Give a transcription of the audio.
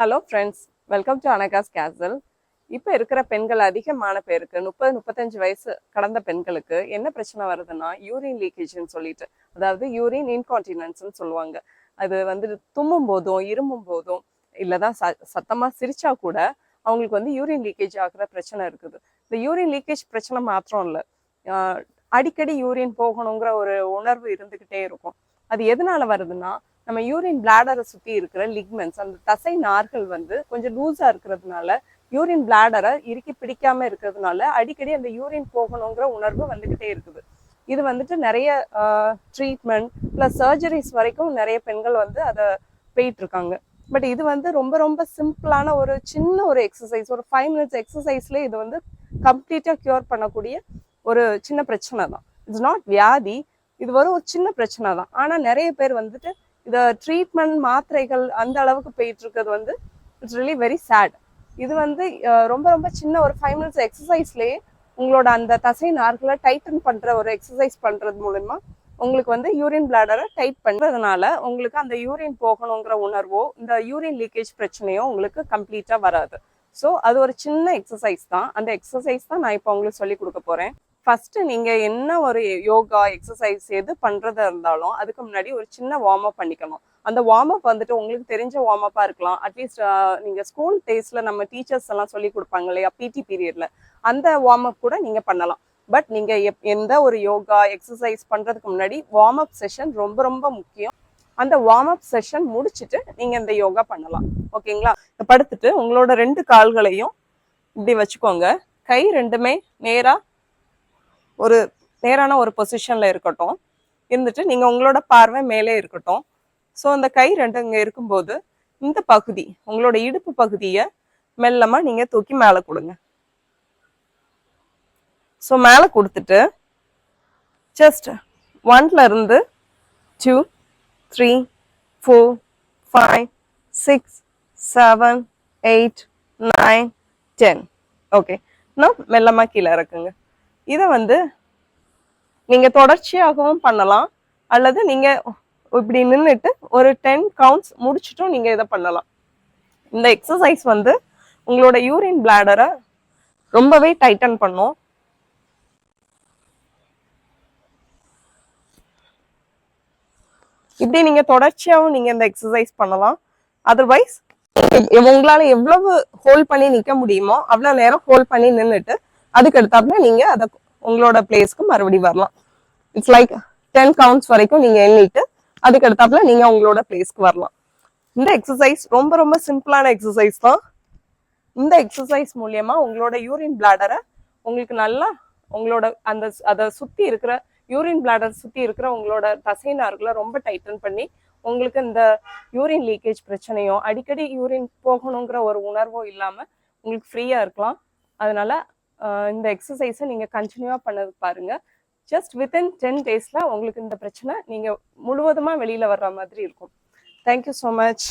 Hello friends welcome to Anagha's castle இப்போ இருக்கிற பெண்கள் அதிகமான பேருக்கு முப்பது முப்பத்தஞ்சு வயசு கடந்த பெண்களுக்கு என்ன பிரச்சனை வருதுன்னா யூரின் லீக்கேஜ்னு சொல்லிட்டு. அதாவது யூரின் இன்கான்டினன்ஸ்னு சொல்லுவாங்க. அது வந்து தும்மும் போதும் இருமும் போதும் இல்லைதான் ச சத்தமாக சிரிச்சா கூட அவங்களுக்கு வந்து யூரின் லீக்கேஜ் ஆகிற பிரச்சனை இருக்குது. இந்த யூரின் லீக்கேஜ் பிரச்சனை மாத்திரம் இல்லை. அடிக்கடி யூரின் போகணுங்கிற ஒரு உணர்வு இருந்துக்கிட்டே இருக்கும். அது எதனால வருதுன்னா நம்ம யூரின் பிளாடரை சுற்றி இருக்கிற லிக்மெண்ட்ஸ் அந்த தசை நார்கள் வந்து கொஞ்சம் லூஸாக இருக்கிறதுனால யூரின் பிளாடரை இறுக்கி பிடிக்காம இருக்கிறதுனால அடிக்கடி அந்த யூரின் போகணுங்கிற உணர்வு வந்துக்கிட்டே இருக்குது. இது வந்துட்டு நிறைய ட்ரீட்மெண்ட் ப்ளஸ் சர்ஜரிஸ் வரைக்கும் நிறைய பெண்கள் வந்து அதை போயிட்டு இருக்காங்க பட் இது வந்து ரொம்ப ரொம்ப சிம்பிளான ஒரு சின்ன ஒரு எக்ஸசைஸ் ஒரு ஃபைவ் மினிட்ஸ் எக்ஸசைஸ்லேயே இது வந்து கம்ப்ளீட்டாக க்யூர் பண்ணக்கூடிய ஒரு சின்ன பிரச்சனை தான். இட்ஸ் நாட் வியாதி இது வரும் ஒரு சின்ன பிரச்சனை தான். ஆனால் நிறைய பேர் வந்துட்டு இதை ட்ரீட்மெண்ட் மாத்திரைகள் அந்த அளவுக்கு போயிட்டு இருக்கிறது வந்து இட்ஸ் ரியலி வெரி சேட் இது வந்து ரொம்ப ரொம்ப சின்ன ஒரு ஃபைவ் மினிட்ஸ் எக்ஸசைஸ்லேயே உங்களோட அந்த தசை நார்களை டைட்டன் பண்ற ஒரு எக்ஸசைஸ் பண்றது மூலமா உங்களுக்கு வந்து யூரின் பிளாடரை டைட் பண்றதுனால உங்களுக்கு அந்த யூரின் போகணுங்கிற உணர்வோ இந்த யூரின் லீக்கேஜ் பிரச்சனையோ உங்களுக்கு கம்ப்ளீட்டா வராது. ஸோ அது ஒரு சின்ன எக்ஸசைஸ் தான். அந்த எக்ஸசைஸ் தான் நான் இப்போ உங்களுக்கு சொல்லி கொடுக்க போறேன். ஃபஸ்ட்டு நீங்கள் என்ன ஒரு யோகா எக்ஸசைஸ் எது பண்ணுறதா இருந்தாலும் அதுக்கு முன்னாடி ஒரு சின்ன வார்ம் அப் பண்ணிக்கணும். அந்த வார்ம் அப் வந்துட்டு உங்களுக்கு தெரிஞ்ச வார்ம்அப்பாக இருக்கலாம். அட்லீஸ்ட் நீங்கள் ஸ்கூல் டேஸில் நம்ம டீச்சர்ஸ் எல்லாம் சொல்லி கொடுப்பாங்க இல்லையா பிடி பீரியட்ல அந்த வார்ம் அப் கூட நீங்கள் பண்ணலாம். பட் நீங்கள் எப்- எந்த ஒரு யோகா எக்ஸசைஸ் பண்ணுறதுக்கு முன்னாடி வார்ம் அப் செஷன் ரொம்ப ரொம்ப முக்கியம். அந்த வார்ம் அப் செஷன் முடிச்சுட்டு நீங்கள் இந்த யோகா பண்ணலாம். ஓகேங்களா? படுத்துட்டு உங்களோட ரெண்டு கால்களையும் இப்படி வச்சுக்கோங்க. கை ரெண்டுமே நேராக ஒரு நேரான ஒரு பொசிஷனில் இருக்கட்டும். இருந்துட்டு நீங்கள் உங்களோட பார்வை மேலே இருக்கட்டும். ஸோ அந்த கை ரெண்டு இங்கே இருக்கும்போது இந்த பகுதி உங்களோட இடுப்பு பகுதியை மெல்லமாக நீங்கள் தூக்கி மேலே கொடுங்க. ஸோ மேலே கொடுத்துட்டு ஜஸ்ட் ஒன்ல இருந்து two three four five six seven eight nine ten okay இன்னும் மெல்லமாக கீழே இறக்குங்க. இதை வந்து நீங்க தொடர்ச்சியாகவும் பண்ணலாம். அல்லது நீங்க இப்படி நின்றுட்டு ஒரு டென் கவுண்ட்ஸ் முடிச்சிட்டும் நீங்க இதை பண்ணலாம். இந்த எக்ஸசைஸ் வந்து உங்களோட யூரின் பிளாடரை ரொம்பவே டைட்டன் பண்ணும். இப்படி நீங்க தொடர்ச்சியாவும் நீங்க இந்த எக்ஸசைஸ் பண்ணலாம். அதர்வைஸ் உங்களால எவ்வளவு ஹோல்ட் பண்ணி நிக்க முடியுமோ அவ்வளவு நேரம் ஹோல்ட் பண்ணி நின்றுட்டு அதுக்கு அடுத்தாப்புல நீங்க அதை உங்களோட பிளேஸ்க்கு மறுபடியும் வரலாம். இட்ஸ் லைக் டென் கவுண்ட்ஸ் வரைக்கும் நீங்க எண்ணிட்டு அதுக்கு அடுத்தாப்புல நீங்க உங்களோட பிளேஸ்க்கு வரலாம். இந்த எக்ஸசைஸ் ரொம்ப ரொம்ப சிம்பிளான எக்ஸசைஸ் தான். இந்த எக்ஸசைஸ் மூலியமா உங்களோட யூரின் பிளாடரை உங்களுக்கு நல்லா உங்களோட அந்த அதை சுத்தி இருக்கிற யூரின் பிளாடர் சுத்தி இருக்கிற உங்களோட தசை நார்களை ரொம்ப டைட்டன் பண்ணி உங்களுக்கு இந்த யூரின் லீக்கேஜ் பிரச்சனையோ அடிக்கடி யூரின் போகணுங்கிற ஒரு உணர்வோ இல்லாம உங்களுக்கு ஃப்ரீயா இருக்கலாம். அதனால இந்த எக்ஸசைஸை நீங்க கண்டினியூவாக பண்ணது பாருங்க. ஜஸ்ட் வித்தின் டென் டேஸ்ல உங்களுக்கு இந்த பிரச்சனை நீங்க முழுவதுமா வெளியில வர்ற மாதிரி இருக்கும். Thank you so much